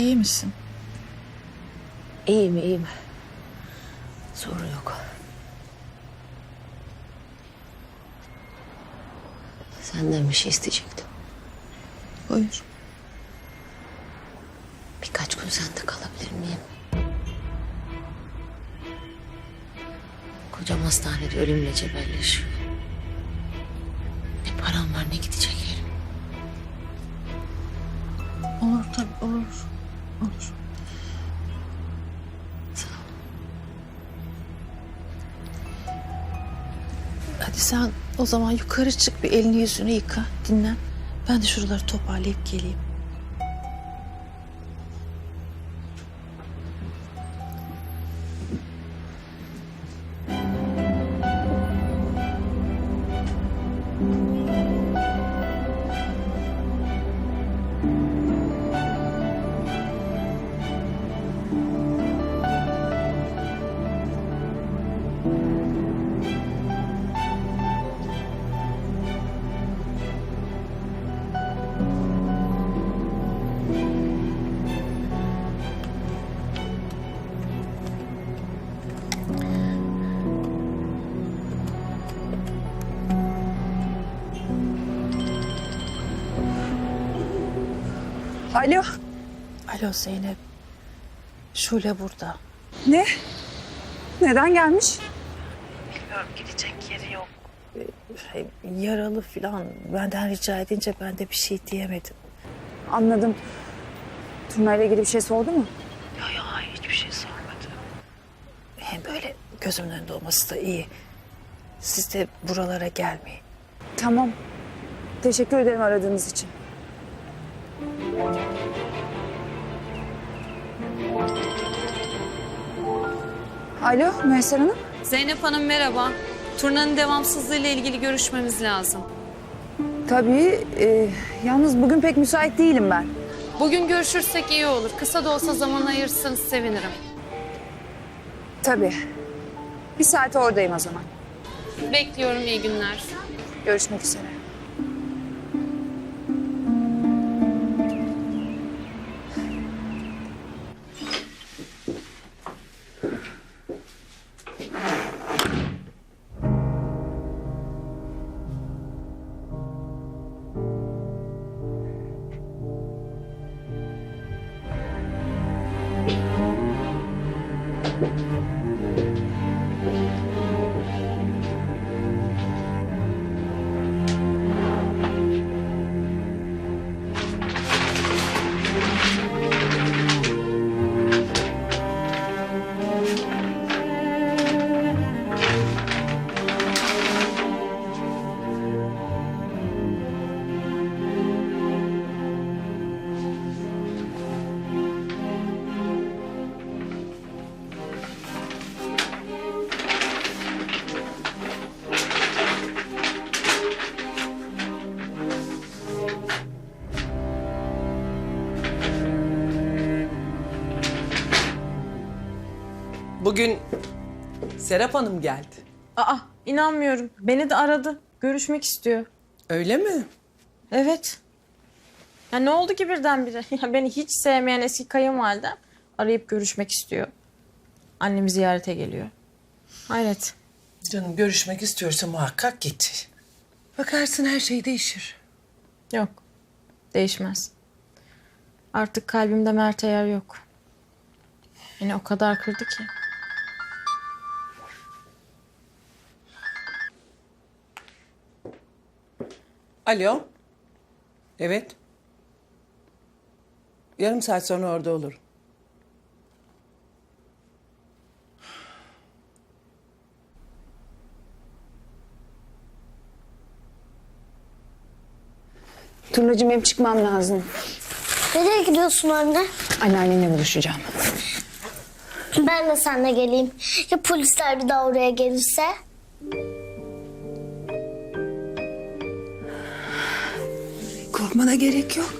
İyi misin? İyiyim iyiyim. Sorun yok. Senden bir şey isteyecektim. Buyur. Birkaç gün sende kalabilir miyim? Kocam hastanede ölümle cebelleşiyor. Ne param var ne gidecek yerim. Olur tabii olur. Hadi sen o zaman yukarı çık bir elini yüzünü yıka dinlen. Ben de şuraları toparlayıp geleyim. Alo. Alo Zeynep. Şule burada. Ne? Neden gelmiş? Bilmiyorum gidecek yeri yok. Şey, yaralı falan. Benden rica edince ben de bir şey diyemedim. Anladım. Turna ile ilgili bir şey sordu mu? Ya ya hiçbir şey sormadı. Hem böyle gözümün önünde olması da iyi. Siz de buralara gelmeyin. Tamam. Teşekkür ederim aradığınız için. Alo Müesser Hanım. Zeynep Hanım merhaba. Turnanın devamsızlığı ile ilgili görüşmemiz lazım. Tabii. e, yalnız bugün pek müsait değilim ben. Bugün görüşürsek iyi olur. Kısa da olsa zaman ayırırsanız sevinirim. Tabii. Bir saate oradayım o zaman. Bekliyorum iyi günler. Görüşmek üzere. Bugün Serap Hanım geldi. Aa inanmıyorum. Beni de aradı. Görüşmek istiyor. Öyle mi? Evet. Ya ne oldu ki birdenbire? Ya beni hiç sevmeyen eski kayınvalidem arayıp görüşmek istiyor. Annemi ziyarete geliyor. Hayret. Canım görüşmek istiyorsa muhakkak git. Bakarsın her şey değişir. Yok. Değişmez. Artık kalbimde Mert'e yer yok. Beni o kadar kırdı ki. Alo. Evet. Yarım saat sonra orada olur. Turnacığım benim çıkmam lazım. Nereye gidiyorsun anne? Anneannenle buluşacağım. Ben de seninle geleyim. Ya polisler bir daha oraya gelirse? Korkmana gerek yok.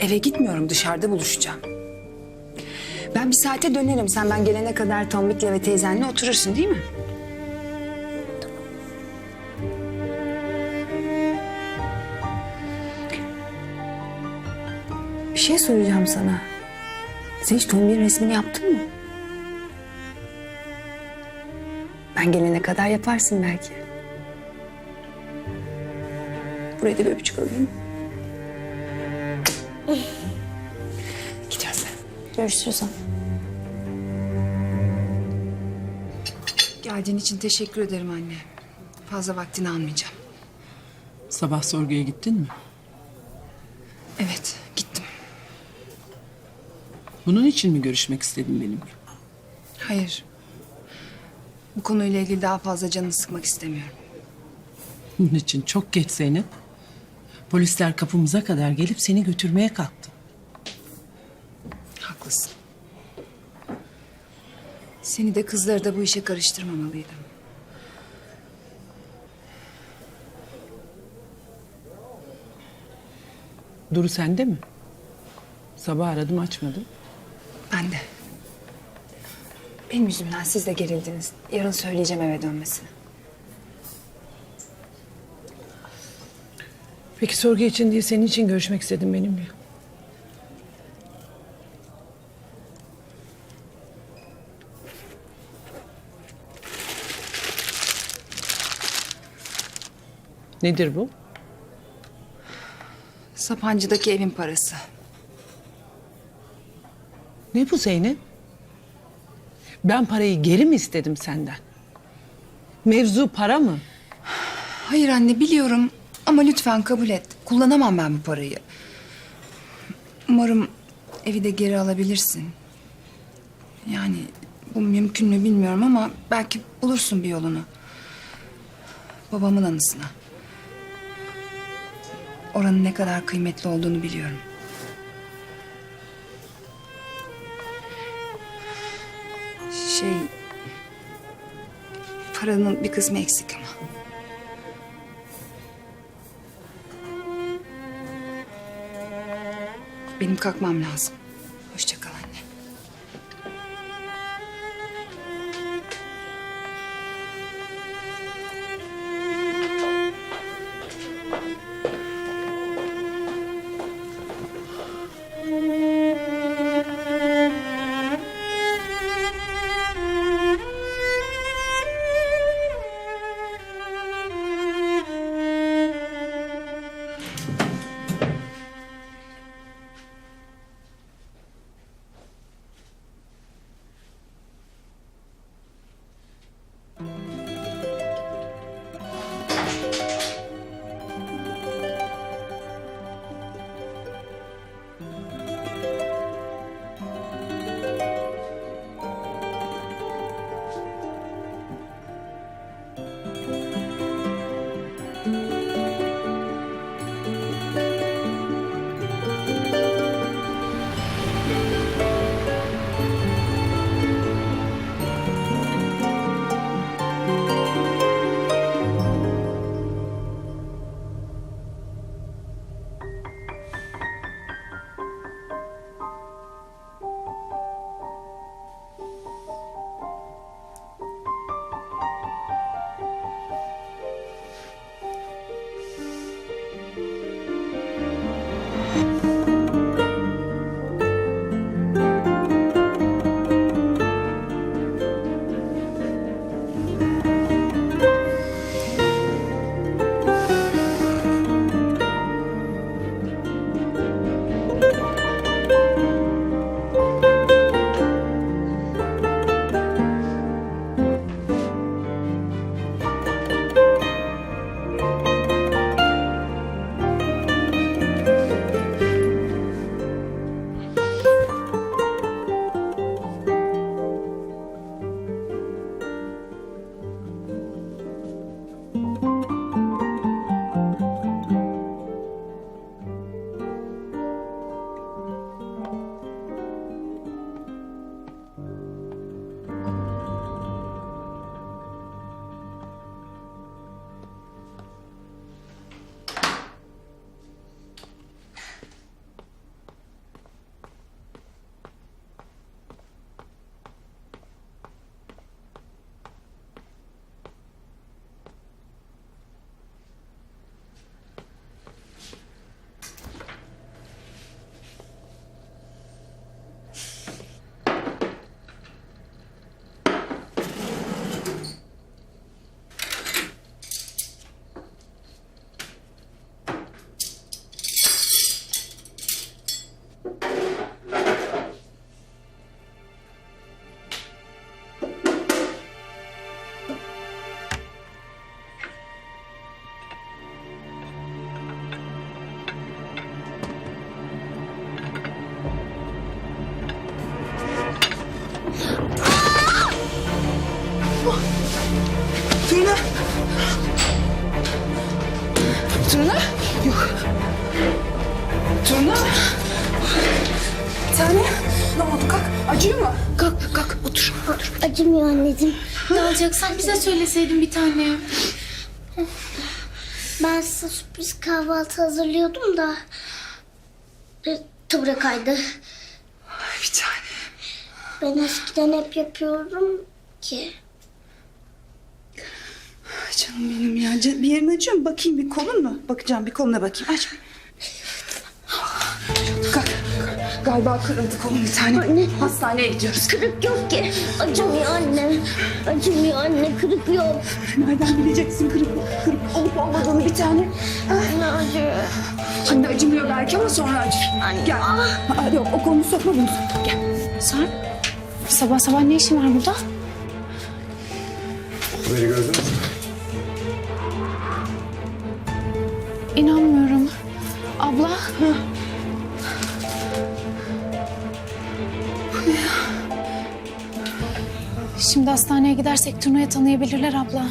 Eve gitmiyorum dışarıda buluşacağım. Ben bir saate dönerim. Sen ben gelene kadar Tombik'le ve teyzenle oturursun değil mi? Bir şey soracağım sana. Sen hiç Tombik'in resmini yaptın mı? Ben gelene kadar yaparsın belki. Buraya da bir öpücük alayım. Gidiyoruz. Görüşürüz hanım. Geldiğin için teşekkür ederim anne. Fazla vaktini almayacağım. Sabah sorguya gittin mi? Evet, gittim. Bunun için mi görüşmek istedin benimle? Hayır. Bu konuyla ilgili daha fazla canını sıkmak istemiyorum. Bunun için çok geç Zeynep. Polisler kapımıza kadar gelip seni götürmeye kalktı. Haklısın. Seni de kızları da bu işe karıştırmamalıydım. Duru sende mi? Sabah aradım açmadım. Ben de. Benim yüzümden siz de gerildiniz. Yarın söyleyeceğim eve dönmesini. Peki sorgu için değil senin için görüşmek istedim benimle. Nedir bu? Sapancı'daki evin parası. Ne bu Zeynep? Ben parayı geri mi istedim senden? Mevzu para mı? Hayır anne biliyorum ama lütfen kabul et. Kullanamam ben bu parayı. Umarım evi de geri alabilirsin. Yani bu mümkün mü bilmiyorum ama belki bulursun bir yolunu. Babamın anısına. Oranın ne kadar kıymetli olduğunu biliyorum. Şey... Paranın bir kısmı eksik. Benim kalkmam lazım. Anneciğim. Ne alacaksan bize söyleseydin bir tane. Ben size sürpriz kahvaltı hazırlıyordum da... E, Tıbra kaydı. Bir tane. Ben eskiden hep yapıyorum ki. Canım benim ya. Can- Bir yerin acıyor mu? Bakayım bir kolun mu? Bakacağım bir koluna bakayım. Aç. Kalk. Galiba kırıldı kolun bir tane. Anne. Hastaneye gidiyoruz. Kırık yok ki. Acımıyor anne. Acımıyor anne. Kırık yok. Nereden bileceksin kırık, kırık olup olmadığını bir tane? Anne acıyor. Şimdi acımıyor belki ama sonra acır. Gel. Aa, yok o kolunu sokma bunu. Gel. Sarp, sabah sabah ne işin var burada? Beni gördün mü? İnanmıyorum. Abla. Şimdi hastaneye gidersek Tuna'yı tanıyabilirler abla.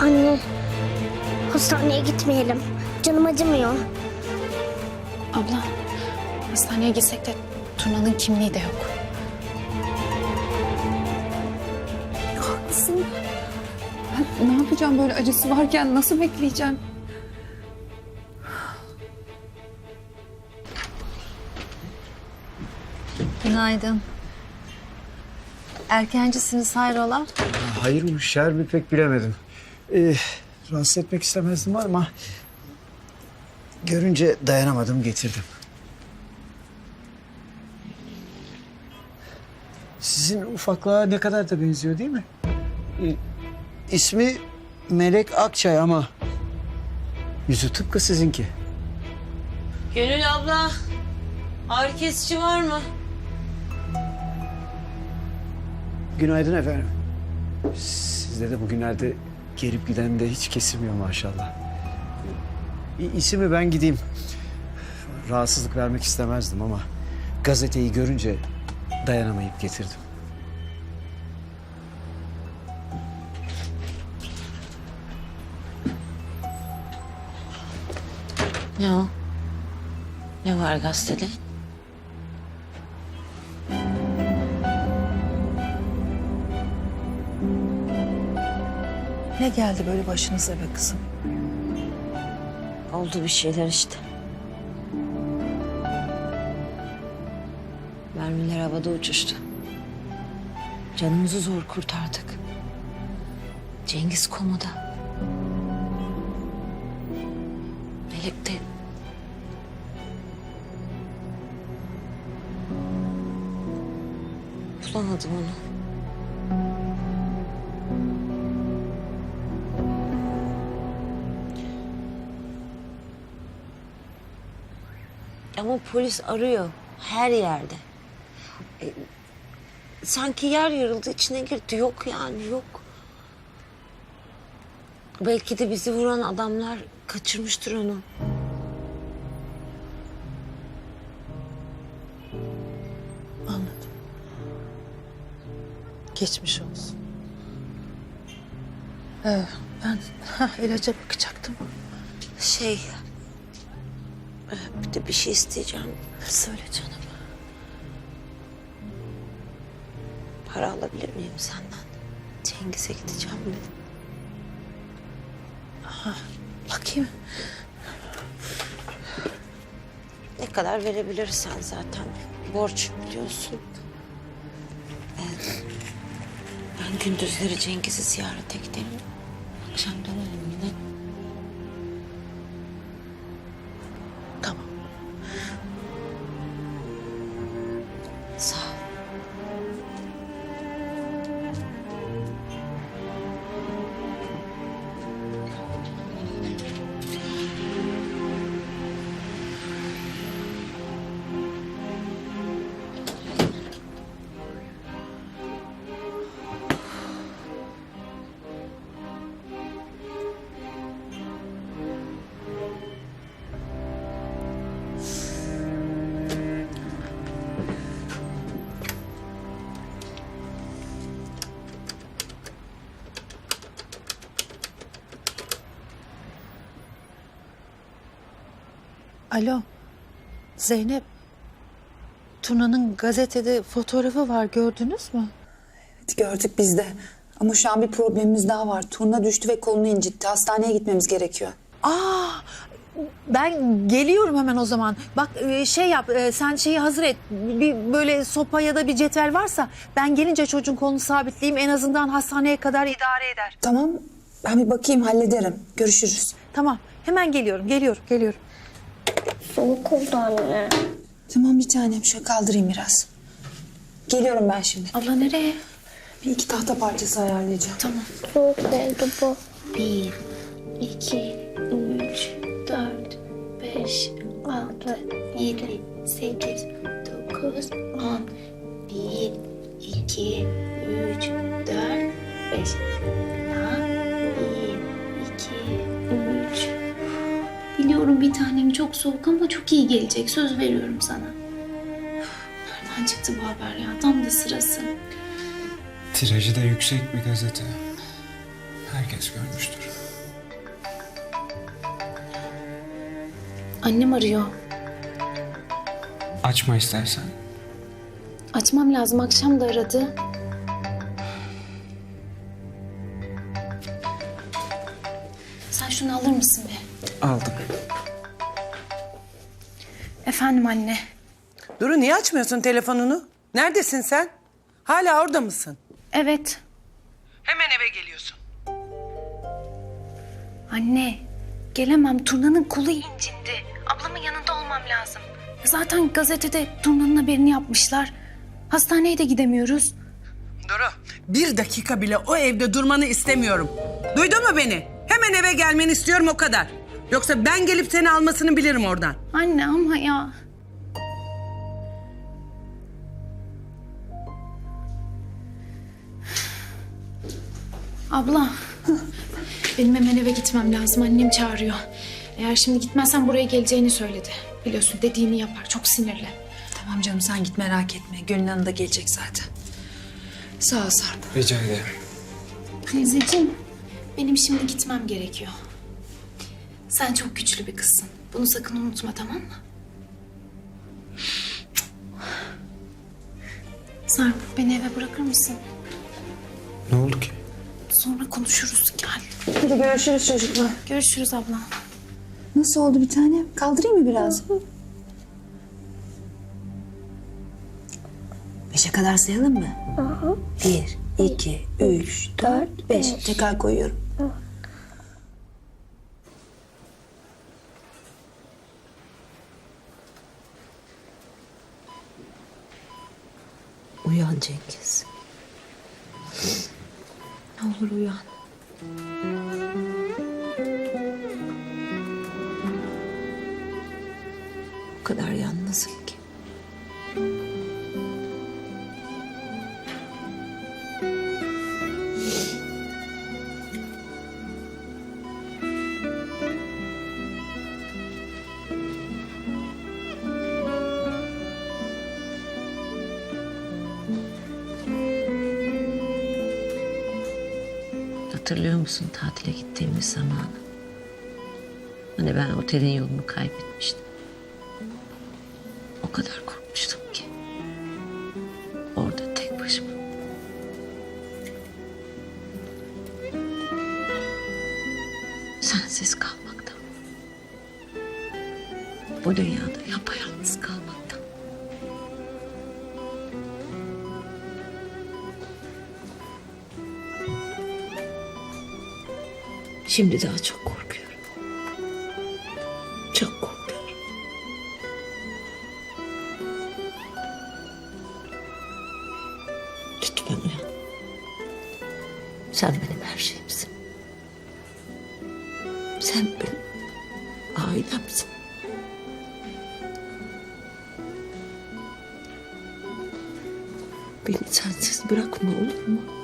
Anne. Hastaneye gitmeyelim. Canım acımıyor. Abla, hastaneye gitsek de Tuna'nın kimliği de yok. Ben ne yapacağım böyle acısı varken nasıl bekleyeceğim? Günaydın. Erkencisiniz hayrola? Hayır mı şer mi pek bilemedim. Ee, rahatsız etmek istemezdim ama... Görünce dayanamadım getirdim. Sizin ufaklığa ne kadar da benziyor değil mi? Ee, ismi Melek Akçay ama... Yüzü tıpkı sizinki. Gönül abla, ağrı kesici var mı? Günaydın efendim. Sizde de bugünlerde gelip giden de hiç kesilmiyor maşallah. İ- İsimi ben gideyim. Rahatsızlık vermek istemezdim ama gazeteyi görünce dayanamayıp getirdim. Ne o? Ne var gazetede? Ne geldi böyle başınıza be kızım? Oldu bir şeyler işte. Mermiler havada uçuştu. Canımızı zor kurtardık. Cengiz komada. Melek de... Bulamadım onu. Ama polis arıyor her yerde. E, sanki yer yarıldı içine girdi. Yok yani yok. Belki de bizi vuran adamlar kaçırmıştır onu. Geçmiş olsun. Ee, ben ha, ilaca bakacaktım. Şey... e, Bir de bir şey isteyeceğim. Söyle canım. Para alabilir miyim senden? Cengiz'e gideceğim mi? Bakayım. Ne kadar verebilirsen zaten. Borç biliyorsun. Gündüzleri Cengiz'i ziyarete giderim. Akşam dönerim Alo. Zeynep. Tuna'nın gazetede fotoğrafı var gördünüz mü? Evet, gördük biz de. Ama şu an bir problemimiz daha var. Turna düştü ve kolunu incitti. Hastaneye gitmemiz gerekiyor. Aa, ben geliyorum hemen o zaman. Bak e, şey yap e, sen şeyi hazır et. Bir böyle sopa ya da bir cetvel varsa ben gelince çocuğun kolunu sabitleyeyim. En azından hastaneye kadar idare eder. Tamam ben bir bakayım hallederim. Görüşürüz. Tamam hemen geliyorum geliyorum geliyorum. Soğuk oldu anne. Tamam bir tanem şöyle kaldırayım biraz. Geliyorum ben şimdi. Abla nereye? Bir iki tahta parçası ayarlayacağım. Tamam. Soğuk oldu bu. Bir, iki, üç, dört, beş, altı, yedi, sekiz, dokuz, on. Bir, iki, üç, dört, beş. Bir tanem çok soğuk ama çok iyi gelecek. Söz veriyorum sana. Nereden çıktı bu haber ya? Tam da sırası. Tirajı da yüksek bir gazete. Herkes görmüştür. Annem arıyor. Açma istersen. Açmam lazım. Akşam da aradı. Sen şunu alır mısın be? Aldım. Efendim anne. Duru niye açmıyorsun telefonunu? Neredesin sen? Hala orada mısın? Evet. Hemen eve geliyorsun. Anne. Gelemem. Turna'nın kolu incindi. Ablamın yanında olmam lazım. Zaten gazetede Turna'nın haberini yapmışlar. Hastaneye de gidemiyoruz. Duru bir dakika bile o evde durmanı istemiyorum. Duydun mu beni? Hemen eve gelmeni istiyorum o kadar. Yoksa ben gelip seni almasını bilirim oradan. Anne ama ya. Abla. Benim hemen eve gitmem lazım. Annem çağırıyor. Eğer şimdi gitmezsen buraya geleceğini söyledi. Biliyorsun dediğini yapar. Çok sinirli. Tamam canım sen git merak etme. Gönül Hanım da gelecek zaten. Sağ ol Sarp. Rica ederim. Teyzeciğim, benim şimdi gitmem gerekiyor. Sen çok güçlü bir kızsın. Bunu sakın unutma tamam mı? Sarp, beni eve bırakır mısın? Ne oldu ki? Sonra konuşuruz. Gel. Hadi görüşürüz çocuklar. Görüşürüz abla. Nasıl oldu bir tanem? Kaldırayım mı biraz? Beşe kadar sayalım mı? Bir, iki, üç, dört, beş. Tekrar koyuyorum. Uyan Cengiz. Ne olur uyan. O kadar yalnızım Hatırlıyor musun tatile gittiğimiz zamanı? Hani ben otelin yolunu kaybetmiştim. O kadar korkmuştum ki. Orada tek başıma. Sensiz kalmaktan. Bu dünyada yapayalnız Şimdi daha çok korkuyorum. Çok korkuyorum. Lütfen uyan. Sen benim her şeyimsin. Sen benim ailemsin. Beni sensiz bırakma olur mu?